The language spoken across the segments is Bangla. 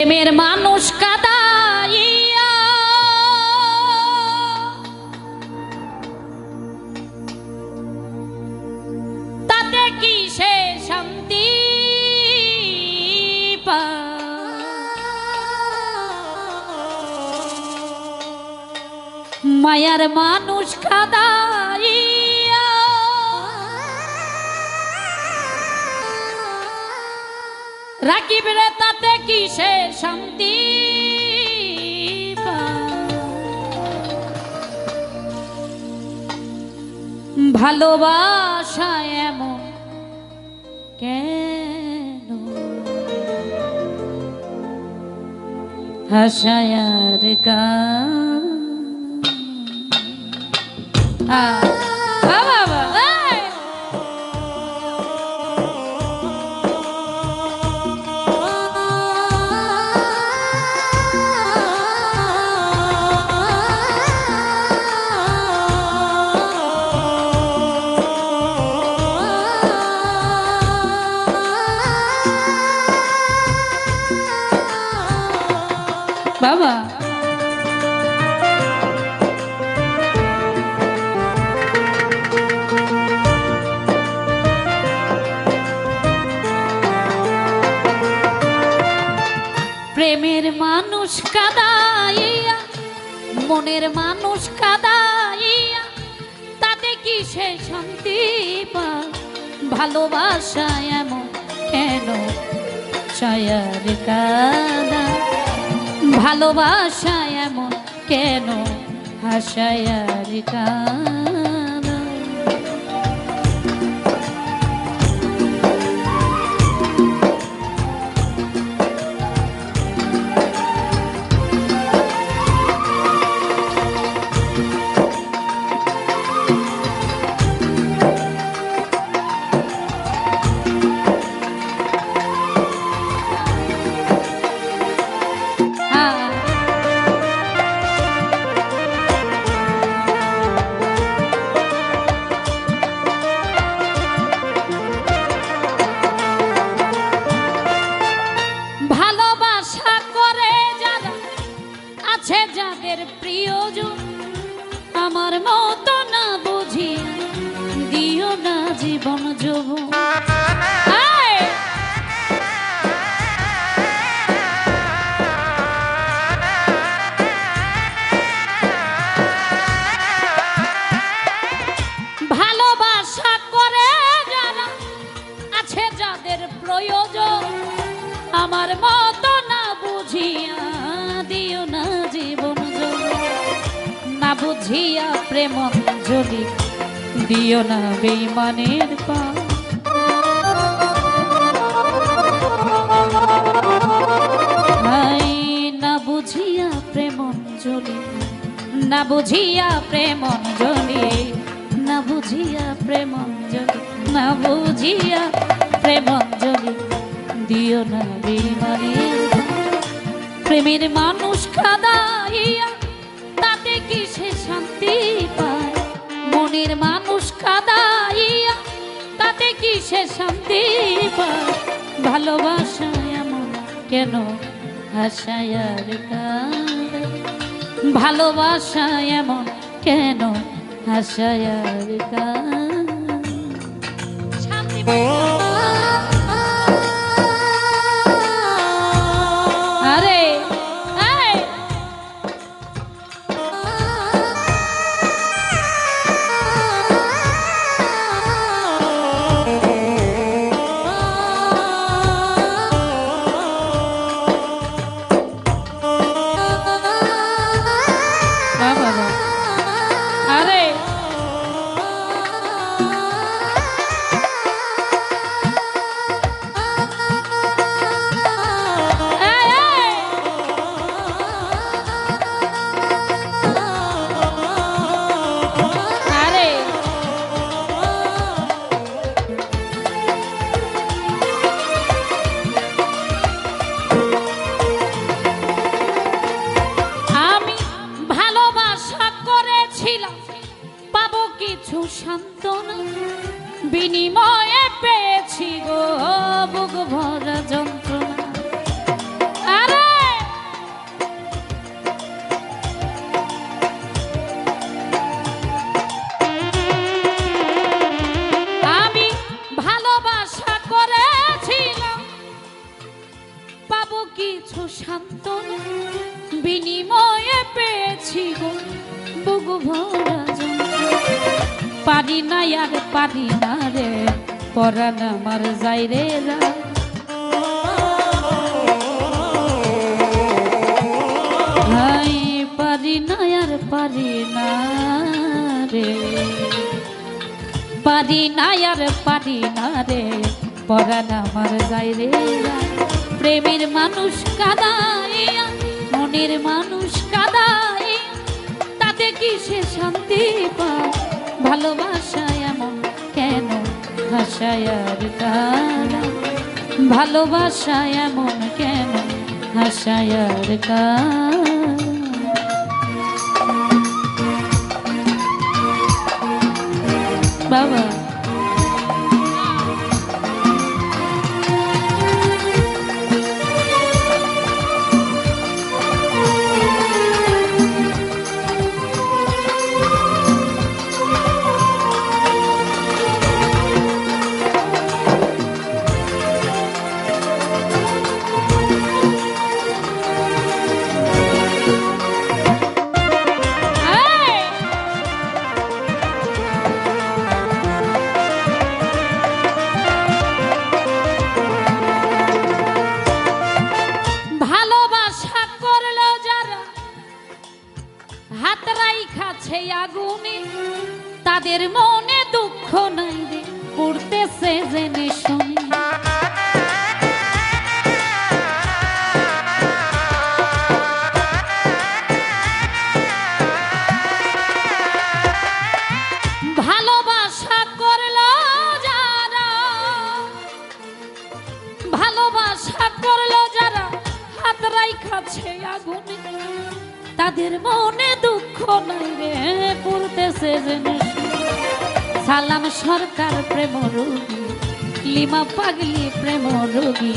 প্রেমের মানুষ তাতে কি সে শান্তি? মায়ার মানুষ কাদাইয়া রাকিব রে তাতে কি সে শান্তি? ভালোবাসা এমন কেন? হাসায়ার গান। বাবা। প্রেমের মানুষ কাদাইয়া, মনের মানুষ কাদাইয়া, তাতে কি সে শান্তি পায়? ভালোবাসা এমন কেন? ছায়ার কাদা ভালোবাসা এমন কেন? হাসায়ার কাদা আছে যাদের প্রিয়জন? আমার মতো না বুঝি, দিও না জীবন যৌবন। ভালোবাসা আছে যাদের প্রয়োজন, আমার মতো বুঝিয়া প্রেম জলি দিও না বেইমানের পা। না বুঝিয়া প্রেম জলি না বুঝিয়া প্রেম জলি না বুঝিয়া প্রেম না বুঝিয়া দিও না বিমানের প্রেমের মানুষ কি সে শান্তি পায়। মনের মানুষ কাদাইয়া, তাতে কি সে শান্তি পায়? ভালোবাসা এমন কেন হাসায়ার কাঁদে? ভালোবাসা এমন কেন হাসায়ার শান্তি 来回来。করেছিলাম। পাবো কিছু সান্ত্বনা। বিনিময়ে পেয়েছি গো বুক ভরা যন্ত্রণা। ভরা। পারি না আর পারি না রে, পরাণ আমার যাই রে রা হাই পারি না আর পারি না রে পারি না আর পারি না রে, পরাণ আমার যাই রে। প্রেমের মানুষ কাদাইয়া, মনের মানুষ কাদাইয়া তাতে কি সে শান্তি পায়? ভালোবাসায় এমন কেন ভাষায় আর কানা? ভালোবাসায় এমন কেন ভাষায় আর কানা? বাবা। তাদের মনে দুঃখ নাই রে, পড়তেছে জেনে শুনে। ভালোবাসা করল যারা, ভালোবাসা করল যারা, হাত রাইখাছে আগুনে। তাদের মনে দুঃখ নাই রে পড়তেছে জেনে। সালাম সরকার প্রেম রোগী, লিমা পাগলি প্রেম রোগী।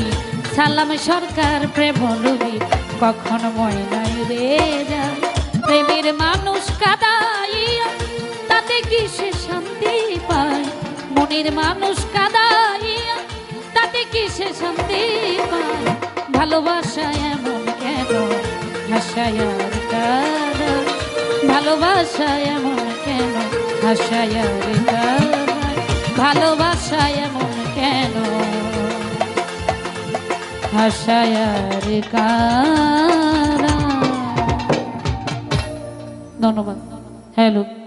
সালাম সরকার প্রেম রোগী, কখন ময়নাই রে যায় প্রেমের মানুষ কাদাইয়া, তাতে কি সে শান্তি পায়? মনের মানুষ কাদাইয়া, তাতে কি সে শান্তি পায়? ভালোবাসা এমন কেন ভাষায় আর ভালোবাসায় ভালোবাসা এমন কেন? ভাষায় আর কারা ভালোবাসা এমন কেন? হাসায় আর কারা ধন্যবাদ। হ্যালো।